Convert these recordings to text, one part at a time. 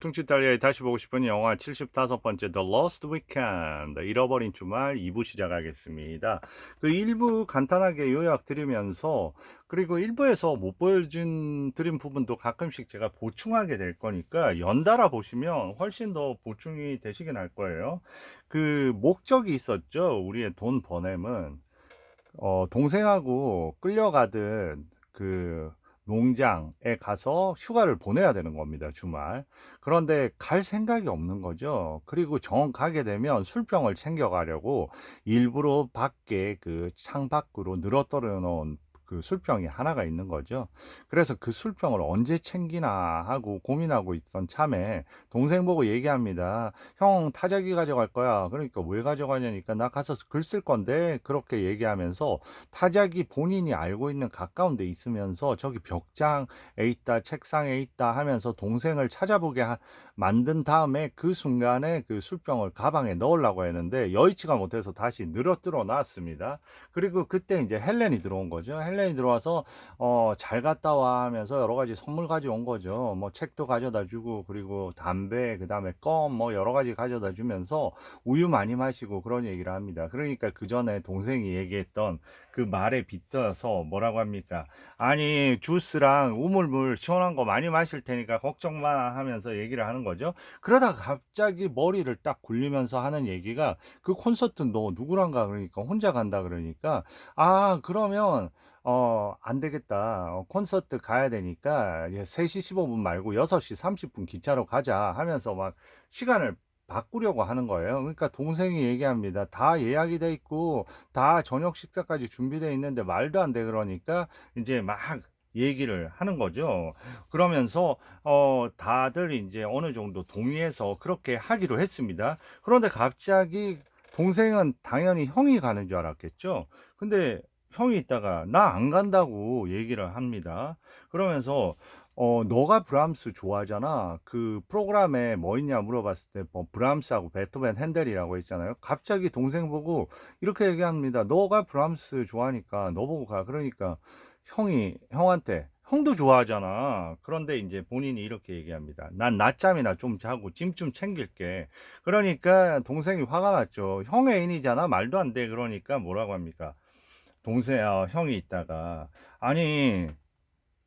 퉁치 이탈리아에 다시 보고 싶은 영화 75번째 The Lost Weekend 잃어버린 주말 2부 시작하겠습니다. 그 1부 간단하게 요약 드리면서 그리고 1부에서 못 보여준 드린 부분도 가끔씩 제가 보충하게 될 거니까 연달아 보시면 훨씬 더 보충이 되시긴 할 거예요. 그 목적이 있었죠. 우리의 돈 버냄은 어, 동생하고 끌려가든 그 농장에 가서 휴가를 보내야 되는 겁니다, 주말. 그런데 갈 생각이 없는 거죠. 그리고 정 가게 되면 술병을 챙겨가려고 일부러 밖에 그 창 밖으로 늘어뜨려 놓은 그 술병이 하나가 있는 거죠. 그래서 그 술병을 언제 챙기나 하고 고민하고 있던 참에 동생 보고 얘기합니다. 형 타자기 가져갈 거야. 그러니까 왜 가져가냐니까 나 가서 글 쓸 건데 그렇게 얘기하면서 타자기 본인이 알고 있는 가까운 데 있으면서 저기 벽장에 있다 책상에 있다 하면서 동생을 찾아보게 하- 만든 다음에 그 순간에 그 술병을 가방에 넣으려고 했는데 여의치가 못해서 다시 늘어뜨려 놨습니다. 그리고 그때 이제 헬렌이 들어온 거죠. 헬렌 이 들어와서 어, 잘 갔다 와 하면서 여러 가지 선물 가져온 거죠. 뭐 책도 가져다 주고 그리고 담배 그다음에 껌 뭐 여러 가지 가져다 주면서 우유 많이 마시고 그런 얘기를 합니다. 그러니까 그 전에 동생이 얘기했던 그 말에 빗대서 뭐라고 합니까? 아니 주스랑 우물물 시원한 거 많이 마실 테니까 걱정 마 하면서 얘기를 하는 거죠. 그러다가 갑자기 머리를 딱 굴리면서 하는 얘기가 그 콘서트 너 누구랑 가 그러니까 혼자 간다 그러니까 아 그러면 어, 안 되겠다. 어, 콘서트 가야 되니까 이제 3시 15분 말고 6시 30분 기차로 가자 하면서 막 시간을 바꾸려고 하는 거예요. 그러니까 동생이 얘기합니다. 다 예약이 돼 있고 다 저녁 식사까지 준비돼 있는데 말도 안 돼 그러니까 이제 막 얘기를 하는 거죠. 그러면서 어 다들 이제 어느 정도 동의해서 그렇게 하기로 했습니다. 그런데 갑자기 동생은 당연히 형이 가는 줄 알았겠죠. 근데 형이 있다가 나 안 간다고 얘기를 합니다. 그러면서 어 너가 브람스 좋아하잖아. 그 프로그램에 뭐 있냐 물어봤을 때 뭐 브람스하고 베토벤 핸델이라고 있잖아요. 갑자기 동생 보고 이렇게 얘기합니다. 너가 브람스 좋아하니까 너 보고 가. 그러니까 형이 형한테 형도 좋아하잖아. 그런데 이제 본인이 이렇게 얘기합니다. 난 낮잠이나 좀 자고 짐 좀 챙길게. 그러니까 동생이 화가 났죠. 형 애인이잖아. 말도 안 돼. 그러니까 뭐라고 합니까? 동생, 어, 형이 있다가. 아니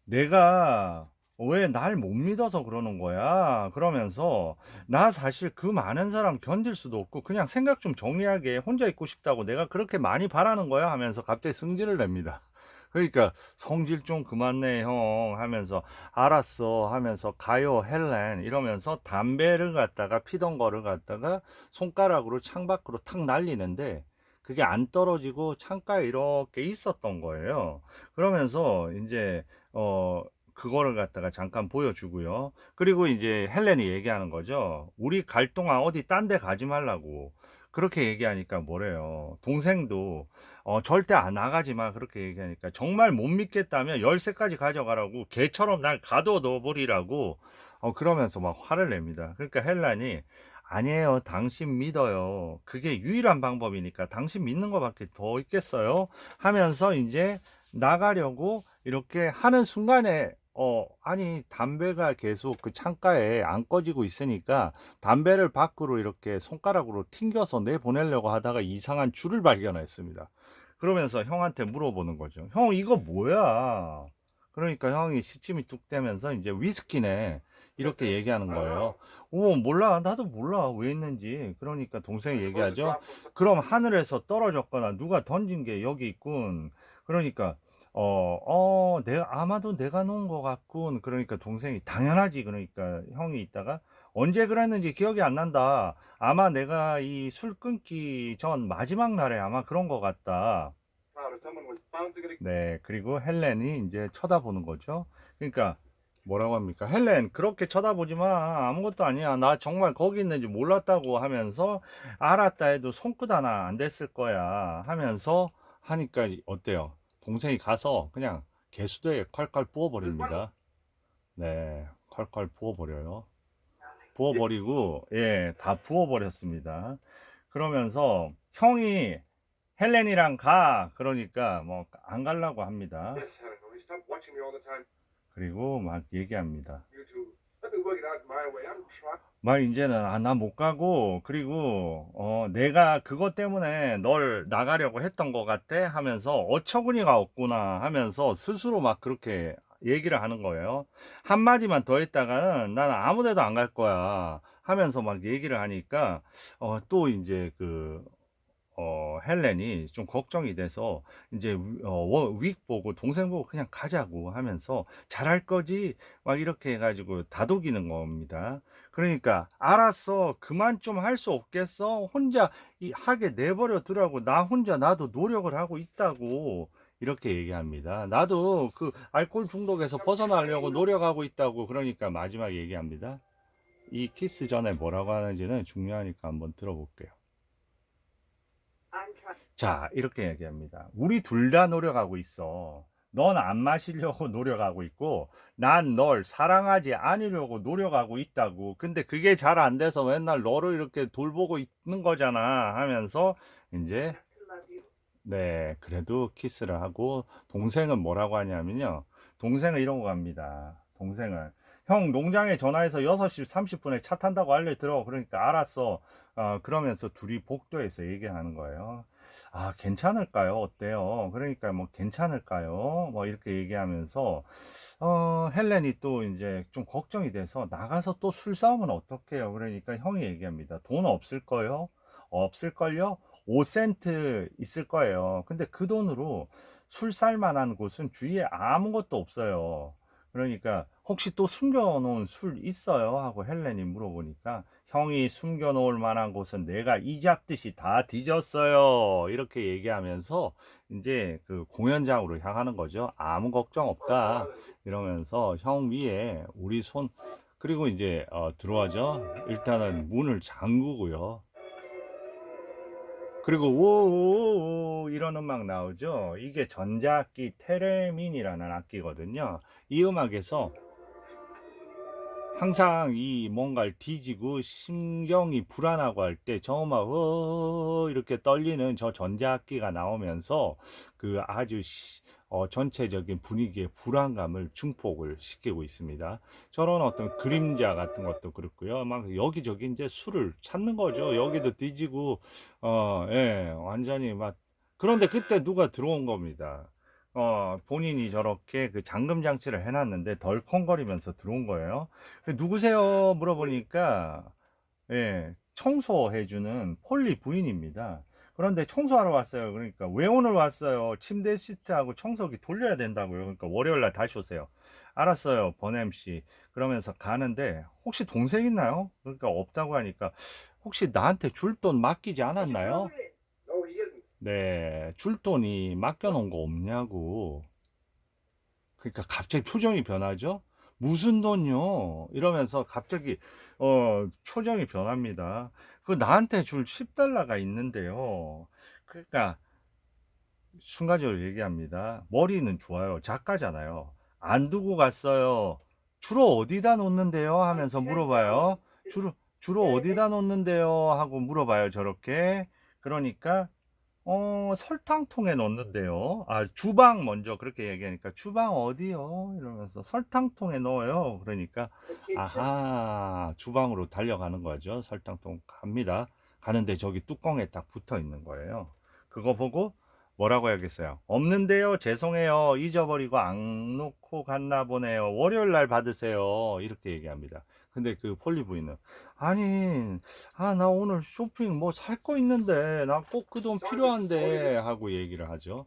내가 왜 날 못 믿어서 그러는 거야? 그러면서 나 사실 그 많은 사람 견딜 수도 없고 그냥 생각 좀 정리하게 혼자 있고 싶다고 내가 그렇게 많이 바라는 거야? 하면서 갑자기 승질을 냅니다. 그러니까 성질 좀 그만 내, 형. 하면서 알았어. 하면서 가요 헬렌. 이러면서 담배를 갖다가 피던 거를 갖다가 손가락으로 창밖으로 탁 날리는데 그게 안 떨어지고 창가에 이렇게 있었던 거예요. 그러면서 이제 어 그거를 갖다가 잠깐 보여주고요. 그리고 이제 헬렌이 얘기하는 거죠. 우리 갈 동안 어디 딴 데 가지 말라고. 그렇게 얘기하니까 뭐래요. 동생도 어, 절대 안 나가지 마. 그렇게 얘기하니까 정말 못 믿겠다면 열쇠까지 가져가라고 개처럼 날 가둬둬 버리라고 어, 그러면서 막 화를 냅니다. 그러니까 헬란이 아니에요. 당신 믿어요. 그게 유일한 방법이니까 당신 믿는 것밖에 더 있겠어요. 하면서 이제 나가려고 이렇게 하는 순간에 어, 아니, 담배가 계속 그 창가에 안 꺼지고 있으니까 담배를 밖으로 이렇게 손가락으로 튕겨서 내 보내려고 하다가 이상한 줄을 발견했습니다. 그러면서 형한테 물어보는 거죠. 형, 이거 뭐야? 그러니까 형이 시침이 뚝 떼면서 이제 위스키네. 이렇게 얘기하는 거예요. 오, 몰라. 나도 몰라. 왜 있는지. 그러니까 동생이 얘기하죠. 그럼 하늘에서 떨어졌거나 누가 던진 게 여기 있군. 그러니까 어, 어, 내가 아마도 내가 놓은 것 같군. 그러니까 동생이 당연하지. 그러니까 형이 있다가 언제 그랬는지 기억이 안 난다. 아마 내가 이 술 끊기 전 마지막 날에 아마 그런 것 같다. 네, 그리고 헬렌이 이제 쳐다보는 거죠. 그러니까 뭐라고 합니까? 헬렌, 그렇게 쳐다보지 마. 아무것도 아니야. 나 정말 거기 있는지 몰랐다고 하면서 알았다 해도 손끝 하나 안 됐을 거야. 하면서 하니까 어때요? 동생이 가서 그냥 개수대에 콸콸 부어버립니다. 네, 콸콸 부어버려요. 부어버리고, 예, 다 부어버렸습니다. 그러면서 형이 헬렌이랑 가. 그러니까 뭐 안 가려고 합니다. 그리고 막 얘기합니다. 막 이제는 아 나 못 가고 그리고 어 내가 그것 때문에 널 나가려고 했던 것 같아 하면서 어처구니가 없구나 하면서 스스로 막 그렇게 얘기를 하는 거예요. 한마디만 더 했다가는 나는 아무 데도 안 갈 거야 하면서 막 얘기를 하니까 어 또 이제 그 어, 헬렌이 좀 걱정이 돼서 이제 어, 워- 윅 보고 동생 보고 그냥 가자고 하면서 잘할 거지 막 이렇게 해가지고 다독이는 겁니다. 그러니까 알았어 그만 좀 할 수 없겠어 혼자 이 하게 내버려 두라고 나 혼자 나도 노력을 하고 있다고 이렇게 얘기합니다. 나도 그 알코올 중독에서 벗어나려고 노력하고 있다고 그러니까 마지막에 얘기합니다. 이 키스 전에 뭐라고 하는지는 중요하니까 한번 들어볼게요. 자, 이렇게 얘기합니다. 우리 둘 다 노력하고 있어. 넌 안 마시려고 노력하고 있고, 난 널 사랑하지 않으려고 노력하고 있다고. 근데 그게 잘 안 돼서 맨날 너를 이렇게 돌보고 있는 거잖아. 하면서, 이제. 네, 그래도 키스를 하고, 동생은 뭐라고 하냐면요. 동생은 이러고 갑니다. 동생은. 형, 농장에 전화해서 6시 30분에 차 탄다고 알려들어. 그러니까 알았어. 어, 그러면서 둘이 복도에서 얘기하는 거예요. 아, 괜찮을까요? 어때요? 그러니까 뭐 괜찮을까요? 뭐 이렇게 얘기하면서 어, 헬렌이 또 이제 좀 걱정이 돼서 나가서 또 술 싸우면 어떡해요? 그러니까 형이 얘기합니다. 돈 없을 거요? 없을 걸요? 5센트 있을 거예요. 근데 그 돈으로 술 살 만한 곳은 주위에 아무것도 없어요. 그러니까 혹시 또 숨겨놓은 술 있어요? 하고 헬렌이 물어보니까 형이 숨겨놓을 만한 곳은 내가 이잡듯이 다 뒤졌어요. 이렇게 얘기하면서 이제 그 공연장으로 향하는 거죠. 아무 걱정 없다. 이러면서 형 위에 우리 손 그리고 이제 어, 들어와죠. 일단은 문을 잠그고요. 그리고 오오오 이런 음악 나오죠. 이게 전자악기 테레민이라는 악기거든요. 이 음악에서 항상 이 뭔가를 뒤지고 심경이 불안하고 할 때저 음악 어 이렇게 떨리는 저 전자악기가 나오면서 그 아주 시- 어, 전체적인 분위기의 불안감을 증폭을 시키고 있습니다. 저런 어떤 그림자 같은 것도 그렇고요. 막 여기저기 이제 술을 찾는 거죠. 여기도 뒤지고 어, 예, 완전히 막 그런데 그때 누가 들어온 겁니다. 어, 본인이 저렇게 그 잠금 장치를 해놨는데 덜컹거리면서 들어온 거예요. 그 누구세요? 물어보니까, 예, 청소해주는 폴리 부인입니다. 그런데 청소하러 왔어요. 그러니까 왜 오늘 왔어요? 침대 시트하고 청소기 돌려야 된다고요. 그러니까 월요일 날 다시 오세요. 알았어요. 버넴 씨. 그러면서 가는데 혹시 동생 있나요? 그러니까 없다고 하니까 혹시 나한테 줄 돈 맡기지 않았나요? 네, 줄 돈이 맡겨놓은 거 없냐고. 그러니까 갑자기 표정이 변하죠? 무슨 돈요? 이러면서 갑자기, 어, 표정이 변합니다. 그 나한테 줄 10달러가 있는데요. 그러니까, 순간적으로 얘기합니다. 머리는 좋아요. 작가잖아요. 안 두고 갔어요. 주로 어디다 놓는데요? 하면서 물어봐요. 주로, 주로 어디다 놓는데요? 하고 물어봐요. 저렇게. 그러니까, 어, 설탕통에 넣는데요. 아, 주방 먼저 그렇게 얘기하니까 주방 어디요? 이러면서 설탕통에 넣어요. 그러니까. 아하, 주방으로 달려가는 거죠. 설탕통 갑니다. 가는데 저기 뚜껑에 딱 붙어 있는 거예요. 그거 보고 뭐라고 해야겠어요? 없는데요. 죄송해요. 잊어버리고 안 놓고 갔나 보네요. 월요일 날 받으세요. 이렇게 얘기합니다. 근데 그 폴리 부인은 아니, 아, 나 오늘 쇼핑 뭐 살 거 있는데 나 꼭 그 돈 필요한데 하고 얘기를 하죠.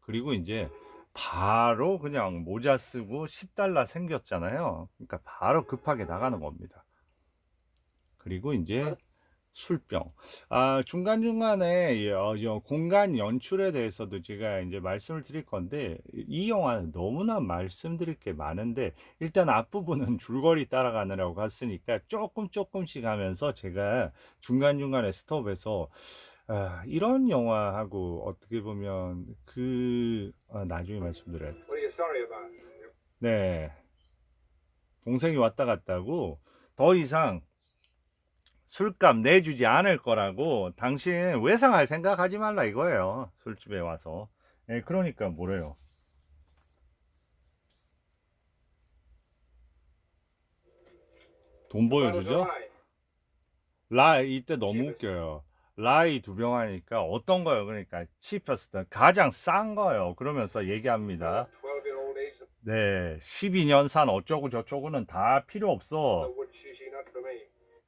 그리고 이제 바로 그냥 모자 쓰고 10달러 생겼잖아요. 그러니까 바로 급하게 나가는 겁니다. 그리고 이제 술병. 아, 중간중간에 어, 여- 공간 연출에 대해서도 제가 이제 말씀을 드릴 건데, 이 영화는 너무나 말씀드릴 게 많은데, 일단 앞부분은 줄거리 따라가느라고 갔으니까 조금 조금씩 하면서 제가 중간중간에 스톱해서, 아, 이런 영화하고 어떻게 보면 그, 아, 나중에 말씀드려야 돼. 네. 동생이 왔다 갔다고 더 이상 술값 내주지 않을 거라고 당신 외상할 생각하지 말라 이거예요. 술집에 와서. 예, 그러니까 뭐래요. 돈 보여주죠? 라이 이때 너무 웃겨요. 라이 두 병 하니까 어떤 거요? 그러니까 치퍼스트 가장 싼 거요. 그러면서 얘기합니다. 12-year-old age. 네, 12년 산 어쩌고 저쩌고는 다 필요 없어.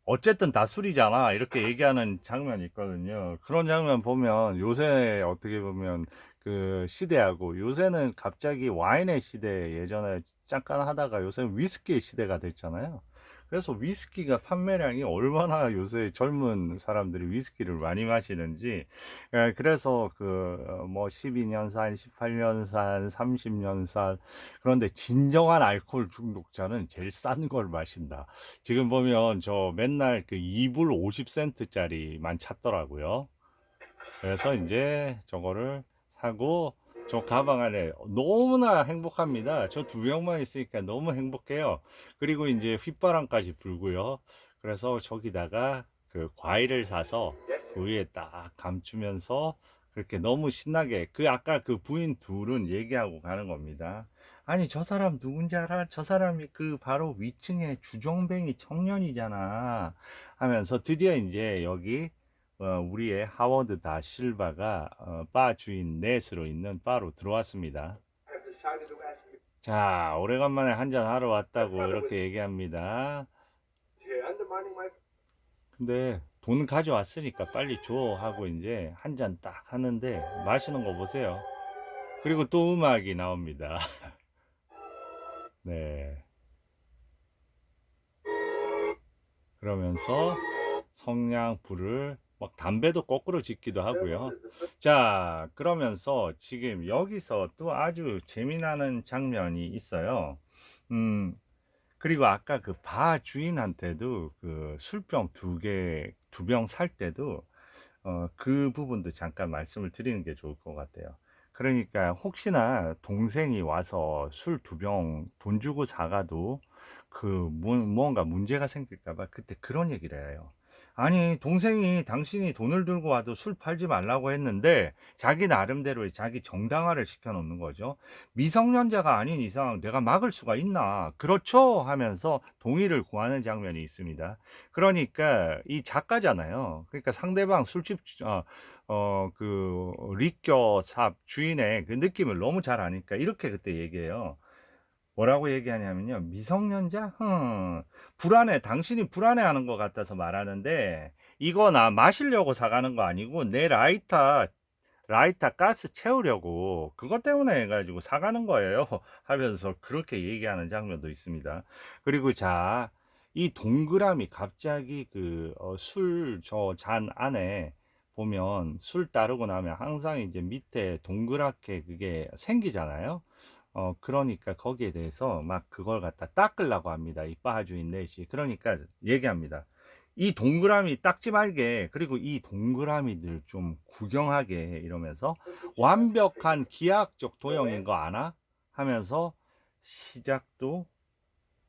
어쨌든 다 술이잖아. 이렇게 얘기하는 장면이 있거든요. 그런 장면 보면 요새 어떻게 보면 그 시대하고 요새는 갑자기 와인의 시대 예전에 잠깐 하다가 요새는 위스키의 시대가 됐잖아요. 그래서 위스키가 판매량이 얼마나 요새 젊은 사람들이 위스키를 많이 마시는지 예, 그래서 그 뭐 12년산, 18년산, 30년산 그런데 진정한 알코올 중독자는 제일 싼 걸 마신다. 지금 보면 저 맨날 그 2불 50센트짜리만 찾더라고요. 그래서 이제 저거를 사고 저 가방 안에 너무나 행복합니다. 저 두 명만 있으니까 너무 행복해요. 그리고 이제 휘바람까지 불고요. 그래서 저기다가 그 과일을 사서. 그 위에 딱 감추면서 그렇게 너무 신나게 그 아까 그 부인 둘은 얘기하고 가는 겁니다. 아니 저 사람 누군지 알아? 저 사람이 그 바로 위층에 주정뱅이 청년이잖아 하면서 드디어 이제 여기 어, 우리의 하워드 다 실바가 어, 바 주인 넷으로 있는 바로 들어왔습니다. 자 오래간만에 한잔 하러 왔다고 이렇게 얘기합니다. 근데 돈 가져왔으니까 빨리 줘 하고 이제 한 잔 딱 하는데 마시는 거 보세요. 그리고 또 음악이 나옵니다. 네. 그러면서 성냥 불을 막 담배도 거꾸로 짓기도 하고요. 자, 그러면서 지금 여기서 또 아주 재미나는 장면이 있어요. 음, 그리고 아까 그 바 주인한테도 그 술병 두 개, 두 병 살 때도 어, 그 부분도 잠깐 말씀을 드리는 게 좋을 것 같아요. 그러니까 혹시나 동생이 와서 술 두 병 돈 주고 사가도 그 무- 무언가 문제가 생길까봐 그때 그런 얘기를 해요. 아니 동생이 당신이 돈을 들고 와도 술 팔지 말라고 했는데 자기 나름대로 자기 정당화를 시켜놓는 거죠. 미성년자가 아닌 이상 내가 막을 수가 있나? 그렇죠? 하면서 동의를 구하는 장면이 있습니다. 그러니까 이 작가잖아요. 그러니까 상대방 술집 어, 어, 그 리껴 삽 주인의 그 느낌을 너무 잘 아니까 이렇게 그때 얘기해요. 뭐라고 얘기하냐면요. 미성년자? 흠, 불안해. 당신이 불안해하는 것 같아서 말하는데 이거 나 마시려고 사가는 거 아니고 내 라이터 라이터 가스 채우려고 그것 때문에 해가지고 사가는 거예요 하면서 그렇게 얘기하는 장면도 있습니다. 그리고 자, 이 동그라미 갑자기 그 술 저 잔 안에 보면 술 따르고 나면 항상 이제 밑에 동그랗게 그게 생기잖아요. 어, 그러니까 거기에 대해서 막 그걸 갖다 닦으려고 합니다. 이 바주인 넷이. 그러니까 얘기합니다. 이 동그라미 닦지 말게. 그리고 이 동그라미들 좀 구경하게 이러면서 완벽한 기하학적 도형인 거 아나? 하면서 시작도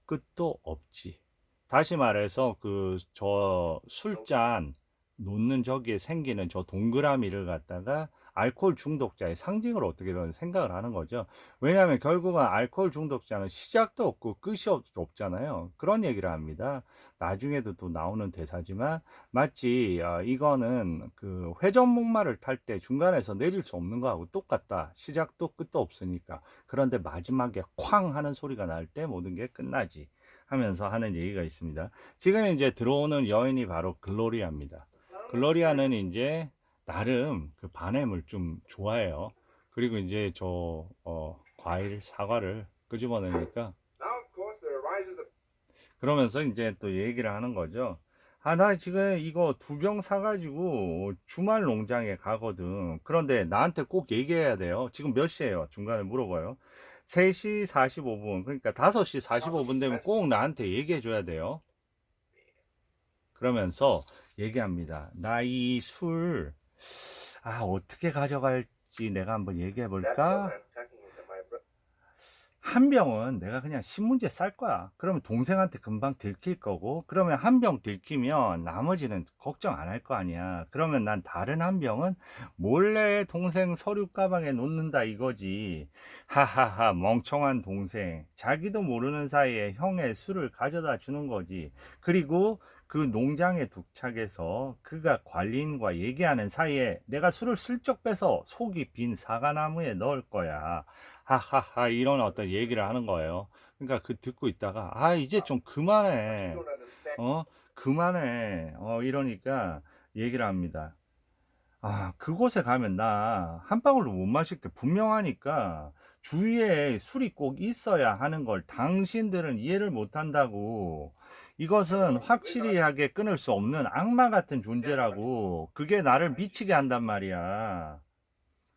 끝도 없지. 다시 말해서 그 저 술잔 놓는 저기에 생기는 저 동그라미를 갖다가 알코올 중독자의 상징으로 어떻게 보면 생각을 하는 거죠. 왜냐하면 결국은 알코올 중독자는 시작도 없고 끝이 없, 없잖아요. 그런 얘기를 합니다. 나중에도 또 나오는 대사지만 마치 어, 이거는 그 회전 목마를 탈 때 중간에서 내릴 수 없는 거하고 똑같다. 시작도 끝도 없으니까. 그런데 마지막에 쾅 하는 소리가 날 때 모든 게 끝나지. 하면서 하는 얘기가 있습니다. 지금 이제 들어오는 여인이 바로 글로리아입니다. 글로리아는 이제 나름 그 바냄을 좀 좋아해요. 그리고 이제 저 어, 과일 사과를 끄집어내니까 그러면서 이제 또 얘기를 하는 거죠. 아, 나 지금 이거 두 병 사가지고 주말 농장에 가거든. 그런데 나한테 꼭 얘기해야 돼요. 지금 몇 시에요? 중간에 물어봐요. 3시 45분. 그러니까 5시 45분 되면 꼭 나한테 얘기해 줘야 돼요. 그러면서 얘기합니다. 나 이 술, 아, 어떻게 가져갈지 내가 한번 얘기해 볼까? 한 병은 내가 그냥 신문지에 쌀 거야. 그러면 동생한테 금방 들킬 거고, 그러면 한 병 들키면 나머지는 걱정 안 할 거 아니야. 그러면 난 다른 한 병은 몰래 동생 서류 가방에 놓는다 이거지. 하하하, 멍청한 동생. 자기도 모르는 사이에 형의 술을 가져다 주는 거지. 그리고 그 농장에 도착해서 그가 관리인과 얘기하는 사이에 내가 술을 슬쩍 빼서 속이 빈 사과나무에 넣을 거야. 하하하 이런 어떤 얘기를 하는 거예요. 그러니까 그 듣고 있다가 아 이제 좀 그만해. 어 그만해. 어 이러니까 얘기를 합니다. 아 그곳에 가면 나 한 방울도 못 마실 게 분명하니까 주위에 술이 꼭 있어야 하는 걸 당신들은 이해를 못 한다고. 이것은 확실히 하게 끊을 수 없는 악마 같은 존재라고. 그게 나를 미치게 한단 말이야.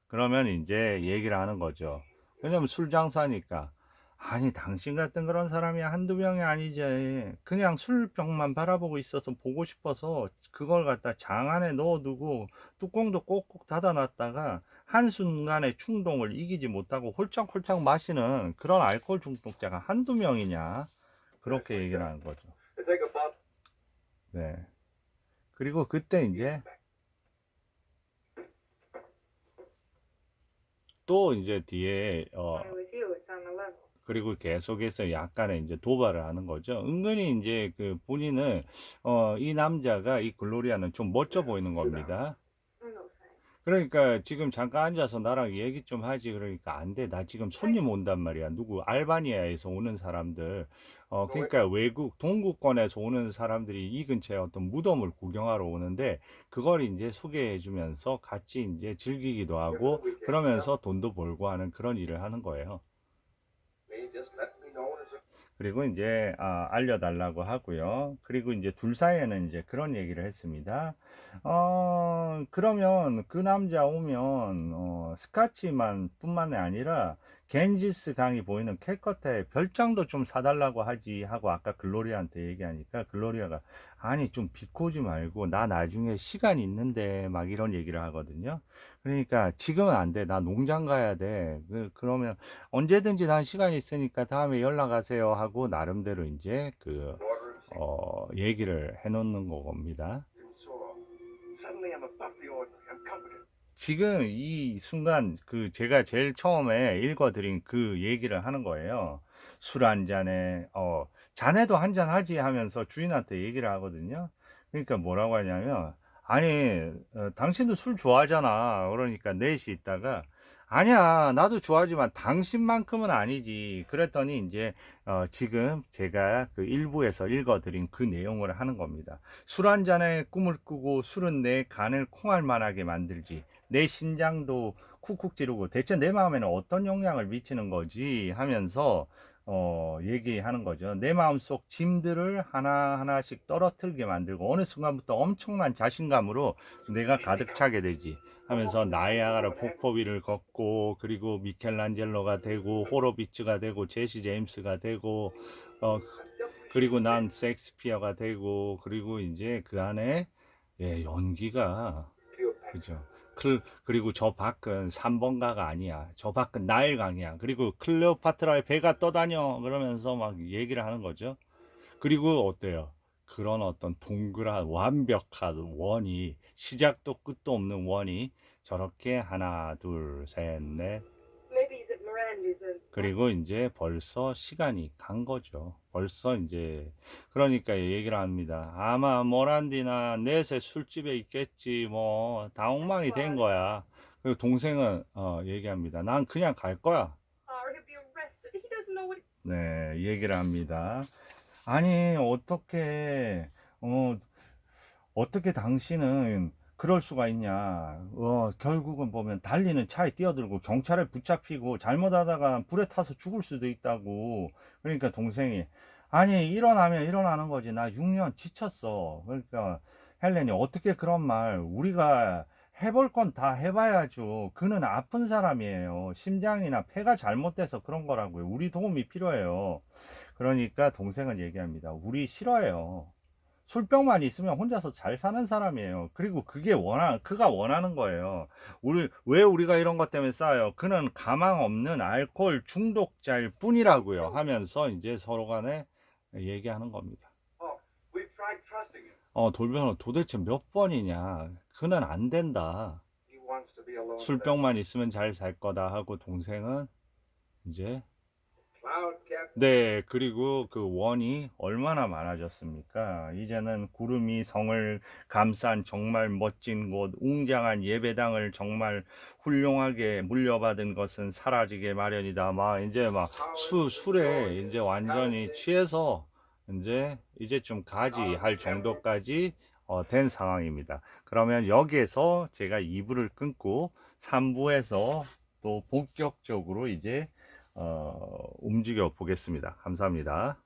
그러면 이제 얘기를 하는 거죠. 왜냐면 술 장사니까. 아니, 당신 같은 그런 사람이 한두 병이 아니지. 그냥 술병만 바라보고 있어서 보고 싶어서 그걸 갖다 장 안에 넣어두고 뚜껑도 꼭꼭 닫아놨다가 한순간에 충동을 이기지 못하고 홀짝홀짝 마시는 그런 알코올 중독자가 한두 명이냐. 그렇게 얘기를 하는 거죠. 네. 그리고 그때 이제 또 이제 뒤에 어. 그리고 계속해서 약간의 이제 도발을 하는 거죠. 은근히 이제 그 본인은 어 이 남자가 이 글로리아는 좀 멋져 보이는 겁니다. 그러니까 지금 잠깐 앉아서 나랑 얘기 좀 하지 그러니까 안 돼. 나 지금 손님 온단 말이야. 누구 알바니아에서 오는 사람들. 어 그러니까 외국 동구권에서 오는 사람들이 이 근처에 어떤 무덤을 구경하러 오는데 그걸 이제 소개해 주면서 같이 이제 즐기기도 하고 그러면서 돈도 벌고 하는 그런 일을 하는 거예요. 그리고 이제 아, 알려달라고 하고요. 그리고 이제 둘 사이에는 이제 그런 얘기를 했습니다. 어 그러면 그 남자 오면 어, 스카치만 뿐만이 아니라 겐지스 강이 보이는 캘커타에 별장도 좀 사달라고 하지 하고 아까 글로리아한테 얘기하니까 글로리아가 아니 좀 비꼬지 말고 나 나중에 시간 있는데 막 이런 얘기를 하거든요. 그러니까 지금은 안 돼. 나 농장 가야 돼. 그, 그러면 언제든지 난 시간 있으니까 다음에 연락하세요 하고 나름대로 이제 그 어, 얘기를 해놓는 겁니다. 지금 이 순간 그 제가 제일 처음에 읽어드린 그 얘기를 하는 거예요. 술 한 잔에 어 자네도 한 잔 하지 하면서 주인한테 얘기를 하거든요. 그러니까 뭐라고 하냐면 아니 어, 당신도 술 좋아하잖아. 그러니까 넷이 있다가 아니야 나도 좋아하지만 당신만큼은 아니지. 그랬더니 이제 어, 지금 제가 그 일부에서 읽어드린 그 내용을 하는 겁니다. 술 한 잔에 꿈을 꾸고 술은 내 간을 콩알 만하게 만들지. 내 신장도 쿡쿡 찌르고 대체 내 마음에는 어떤 영향을 미치는 거지 하면서 어, 얘기하는 거죠. 내 마음속 짐들을 하나하나씩 떨어뜨리게 만들고 어느 순간부터 엄청난 자신감으로 내가 가득 차게 되지 하면서 나이아가라 폭포 위를 걷고 그리고 미켈란젤로가 되고 호로비츠가 되고 제시 제임스가 되고 어, 그리고 난 섹스피어가 되고 그리고 이제 그 안에 예, 연기가 그죠. 클, 그리고 저 밖은 3번가가 아니야. 저 밖은 나일강이야. 그리고 클레오파트라의 배가 떠다녀. 그러면서 막 얘기를 하는 거죠. 그리고 어때요? 그런 어떤 동그란 완벽한 원이 시작도 끝도 없는 원이 저렇게 하나, 둘, 셋, 넷. 그리고 이제 벌써 시간이 간 거죠. 벌써 이제 그러니까 얘기를 합니다. 아마 모란디나 넷의 술집에 있겠지 뭐 다 엉망이 된 거야. 그리고 동생은 어, 얘기합니다. 난 그냥 갈 거야. what. 네, 얘기를 합니다. 아니, 어떻게, 어, 어떻게 당신은 그럴 수가 있냐. 어, 결국은 보면 달리는 차에 뛰어들고 경찰에 붙잡히고 잘못하다가 불에 타서 죽을 수도 있다고. 그러니까 동생이, 아니, 일어나면 일어나는 거지. 나 6년 지쳤어. 그러니까 헬렌이 어떻게 그런 말, 우리가 해볼 건 다 해봐야죠. 그는 아픈 사람이에요. 심장이나 폐가 잘못돼서 그런 거라고요. 우리 도움이 필요해요. 그러니까 동생은 얘기합니다. 우리 싫어해요. 술병만 있으면 혼자서 잘 사는 사람이에요. 그리고 그게 원하, 그가 원하는 거예요. 우리, 왜 우리가 이런 것 때문에 싸요? 그는 가망 없는 알코올 중독자일 뿐이라고요. 하면서 이제 서로 간에 얘기하는 겁니다. Him. 어, 돌변호 도대체 몇 번이냐. 그는 안 된다. 술병만 있으면 잘 살 거다 하고 동생은 이제. 네 그리고 그 원이 얼마나 많아졌습니까? 이제는 구름이 성을 감싼 정말 멋진 곳 웅장한 예배당을 정말 훌륭하게 물려받은 것은 사라지게 마련이다. 막 이제 막 수 술에 이제 완전히 취해서 이제 이제 좀 가지 할 정도까지 어, 된 상황입니다. 그러면 여기에서 제가 2부를 끊고 3부에서 또 본격적으로 이제 어, 움직여 보겠습니다. 감사합니다.